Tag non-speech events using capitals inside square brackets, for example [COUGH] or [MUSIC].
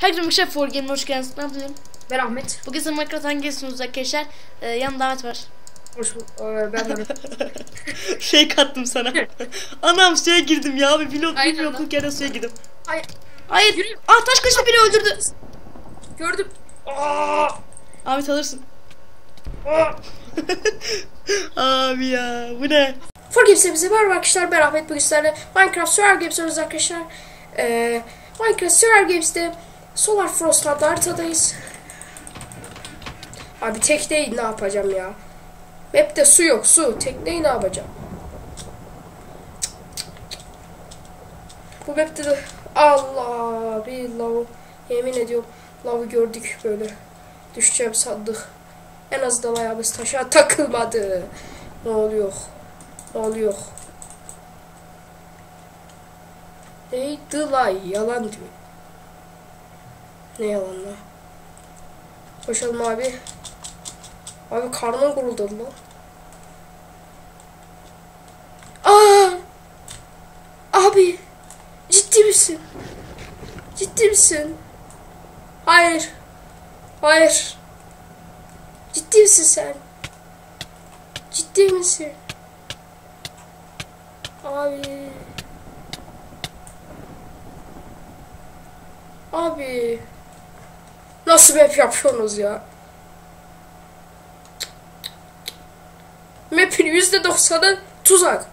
Herkese merhaba For Game'e hoş geldiniz. Ne yapıyorum? Ben Ahmet. Bugün size Minecraft hangisiniz arkadaşlar? Ee, yanımda Ahmet var. Hoş bulduk. Ee, ben de. [LAUGHS] şey kattım sana. Anam suya girdim ya. Bir pilot Aynen yokluk yere suya girdim. Ay, Hayır. Yürü. Ah taş kılıçla biri öldürdü. gördüm. Aa! Ahmet alırsın. Aa! [LAUGHS] Abi ya bu ne? For Games'e bize merhaba arkadaşlar. Ben Ahmet. Bugün sizlerle Minecraft Survival Games arkadaşlar. Ee, Minecraft Survival Games'te Solar Frost adlı haritadayız. Abi tekneyi ne yapacağım ya? Map'te su yok su. Tekneyi ne yapacağım? Bu map'te de Allah bir lav yemin ediyorum lavı gördük böyle. Düşeceğim sandık. En azından ayağımız taşa takılmadı. Ne oluyor? Ne oluyor? Neydi la? Yalan diyor. Ne yalan la? Koşalım abi. Abi karnım kuruldu lan. Aa! Abi! Ciddi misin? Ciddi misin? Hayır. Hayır. Ciddi misin sen? Ciddi misin? Abi. Abi. Nasıl map yapıyorsunuz ya? Map'in yüzde doksanı tuzak.